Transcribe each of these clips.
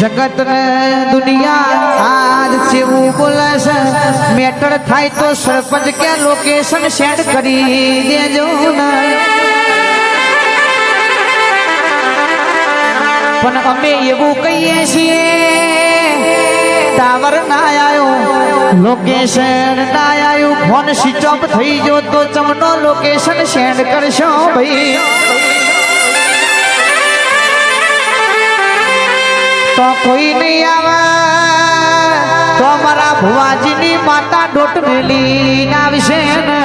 જગત ને દુનિયા આજ જેવું બોલે છે. મેટર થાય તો સરપંચ કે લોકેશન સેન્ડ કરી દેજો પણ અમે એવું કહીએ છીએ, ટાવર ના આવ્યો લોકેશન ના આવ્યું ફોન સ્વિચ ઓફ થઈ ગયો તો ચમનો લોકેશન સેન્ડ કરશો ભાઈ. તો કોઈ નહીં આવે. તો મારા ભુવાજીની માતા ડોટ મેલી આવશે ને.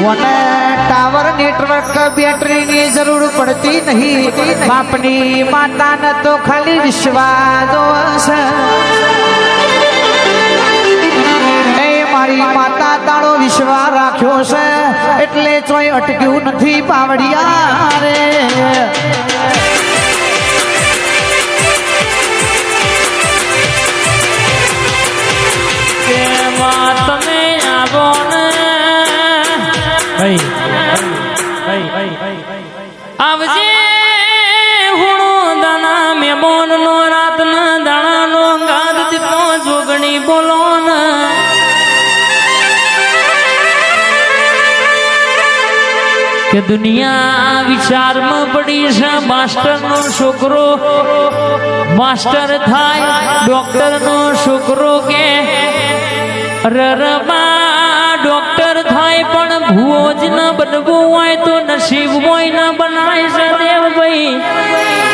મને ટાવર નેટવર્ક બેટરીની જરૂર પડતી નહીં. બાપની માતાને તો ખાલી વિશ્વાસ મારી માતા તારો વિશ્વા રાખ્યો છે. એટલે ચોય અટક્યું નથી પાવડિયા રે. તમે આવો ને. આવજે, હુણો દાના મેમોન નો રાત ના કે દુનિયા વિચારમાં પડી છે માસ્ટર નો છોકરો. માસ્ટર થાય ડોક્ટર નો છોકરો કે રરબા ડોક્ટર થાય, પણ ભૂવો જ ન બનવું હોય તો નસીબ હોય ન બનાય છે દેવભાઈ.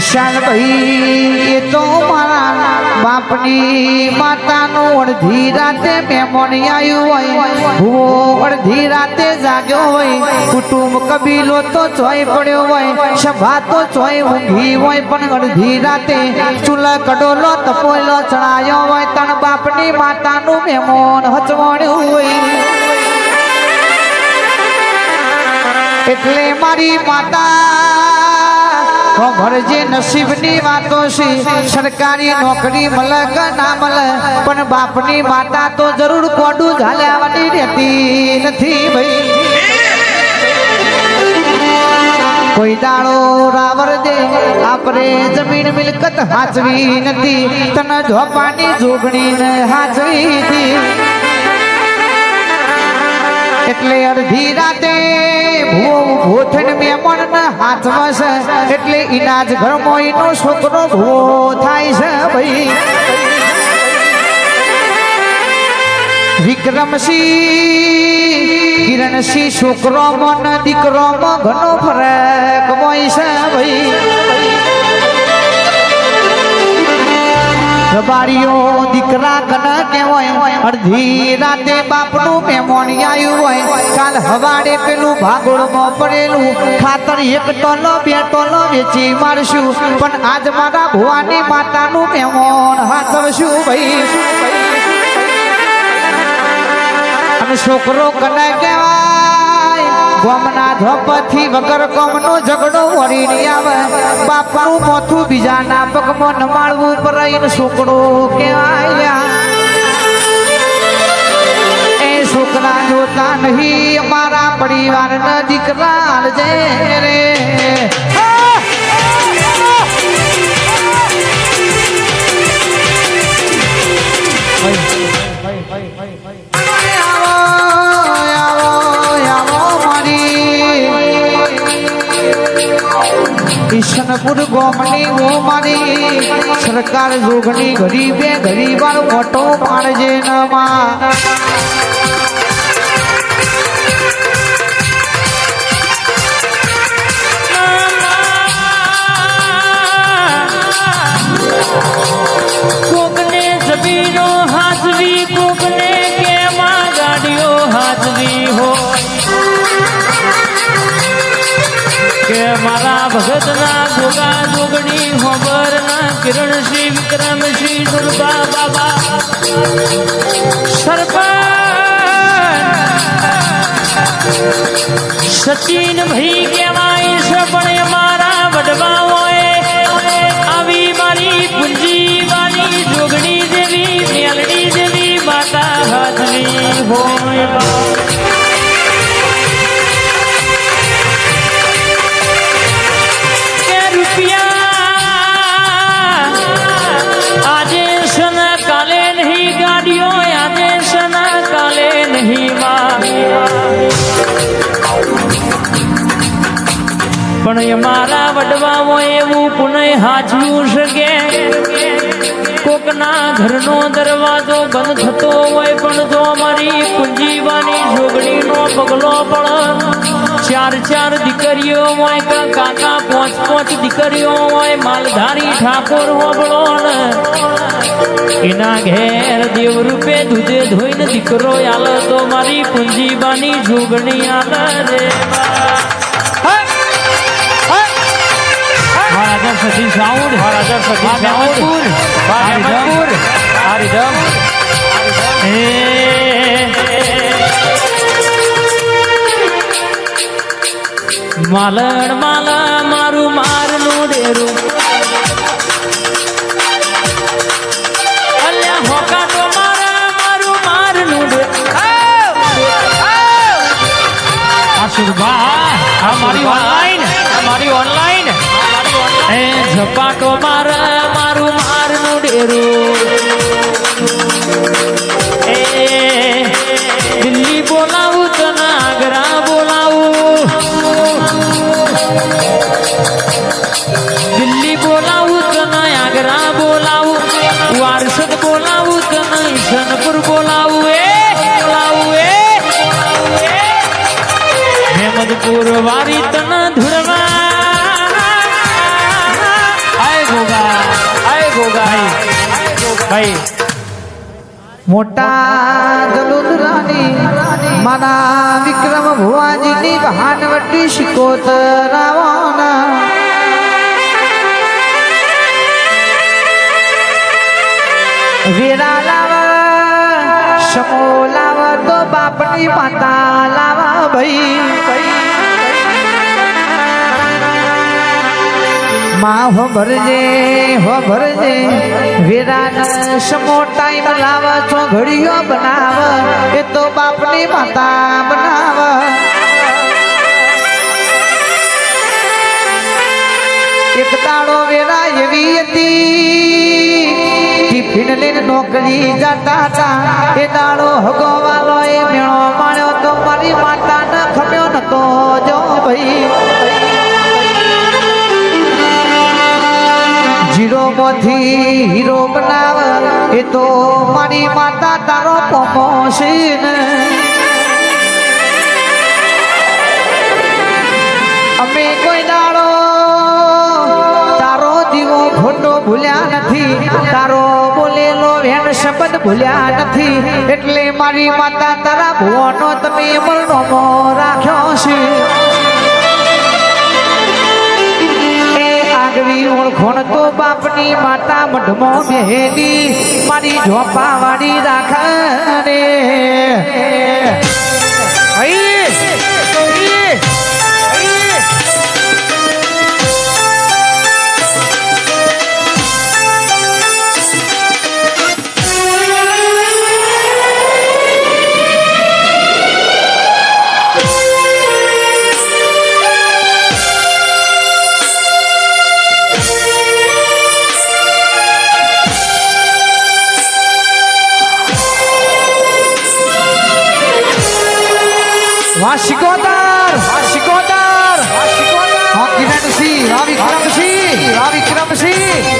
વિશાલભાઈ એ તો મારા બાપની માતાનું અડધી રાતે મહેમાન આવ્યું હોય. ભૂવો અડધી રાતે જાગ્યો હોય. કુટુંબ કબીલો તો ચોય પડ્યો હોય. સભા તો ચોય ઊંઘી હોય, પણ અડધી રાતે ચૂલા કડોલો તપોયલો ચડાયો હોય. તણ બાપની માતાનું મેમોન હચવાણ્યું હોય. એટલે મારી માતા ખબર જે નસીબની વાતો છે, સરકારી નોકરી મળે કે ના મળે પણ બાપની માતા તો જરૂર કોડું ઝાલ્યાવાની રહેતી નથી ભાઈ. કોઈ દાડો રાવર દે, આપણે જમીન મિલકત હાચવી નથી, તને ધોપાની જોગણી હાચવી હતી. એટલે અડધી રાતે ભૂવો ભૂવો થઈને મહેમાન હાથમાં છે. એટલે ઇનાજ ઘરમાં એનો છોકરો ભૂવો થાય છે ભાઈ. વિક્રમસિંહ, કિરણસિંહ છોકરો મન દીકરો ઘણો ફરક હોય છે ભાઈ. રબારીઓ, દીકરા કન કહેવાય? અડધી રાતે બાપનું મહેમાન આવ્યું હોય. કાલ હવાડે પેલું ભાગોળમાં પડેલું. ખાતર એક ટોલો બે ટોલો વેચી મારશું. પણ આજ મારા ભુવાની માતાનું મહેમાન હાથવશું ભાઈ. અને છોકરો કને કહેવાય ગોમના ધોપથી વગર કોમનો ઝઘડો વળી આવે. બાપાનું મોથું બીજાના પગમાં નમાળવું પર છોકરો કહેવાય એ છોકરા જોતા નહીં, અમારા પરિવારના દીકરા જે રે. ઈશનપુર ગોમની મારી. સરકાર જોગની ગરીબે ગરીબાર મોટો પાડજે નમા કે મારા ભગતના ગોગા જોગણી હોબરના કિરણ શ્રી વિક્રમ શ્રી દુર્ગા બાબા. સરપંચ! સચિન ભાઈ કહેવાય છે, પણ મારા વડવાઓએ પુનઃ હાચવ્યું શકે? કોકના ઘરનો દરવાજો બંધ થતો હોય પણ જો મારી કુંજીવાની જોગણીનો પગલો પણ ચાર ચાર દીકરીઓ હોય કાકા પાંચ પાંચ દીકરીઓ હોય, માલધારી ઠાકોર હોબળો એના ઘેર દેવ રૂપે દૂધે ધોઈને દીકરો આલ તો મારી કુંજીબાની જોગણી આલ રે. મહારાજા સતી સાઉન્ડ મહારાજા સતી સાઉન્ડ મહારાજપુર હરિધમ માલણ માલા મારું મારનું ડેરું. અલ્યા હોકા તો મારા મારું મારનું ડેરું આ સુરભા. આ મારી ઓનલાઈન ઝપાટો માર મારું મારનું ડેરું એ દિલ્હી બોલાવું તને આગ્રા બોલાવું દિલ્હી બોલાવું તને આગ્રા બોલાવું વારસદ બોલાવું તને ઈશનપુર બોલાવું એ બોલાવું એ બોલાવું એ હેમદપુર વારી તન ધુરવા ભાઈ મોટા જલુદરાની મારા વિક્રમ ભુવાજીની ભાનવટી શિકોતરાવાના વેરા લાવા સમો લાવા તો બાપની માતા લાવા ભાઈ માં હો ભરજે હો ભરજે વિરાન સમો ટાઈમ લાવ છો ઘડીઓ બનાવ, એ તો બાપની માતા બનાવ. એક દાડો વેરા એવી હતી, ટિફિન લઈને નોકરી જતા હતા. એ દાડો હગોવાલો માંથી હીરો બનાવ એ તો મારી માતા તારો ને. અમે કોઈ દાડો તારો દીવો ખોટો ભૂલ્યા નથી, તારો બોલેલો વેણ શબ્દ ભૂલ્યા નથી, એટલે મારી માતા તારા ભુવાનો તમે અમલનો રાખ્યો છે. આગવી ઓળખોણ તો બાપની માતા મઢમો બેહેલી મારી ઝોપા વાળી રાખે. રે વાહ શિકોતર વાહ શિકોતર વાહ શિકોતર વાહ કિરણસિંહ વાહ વિક્રમસિંહ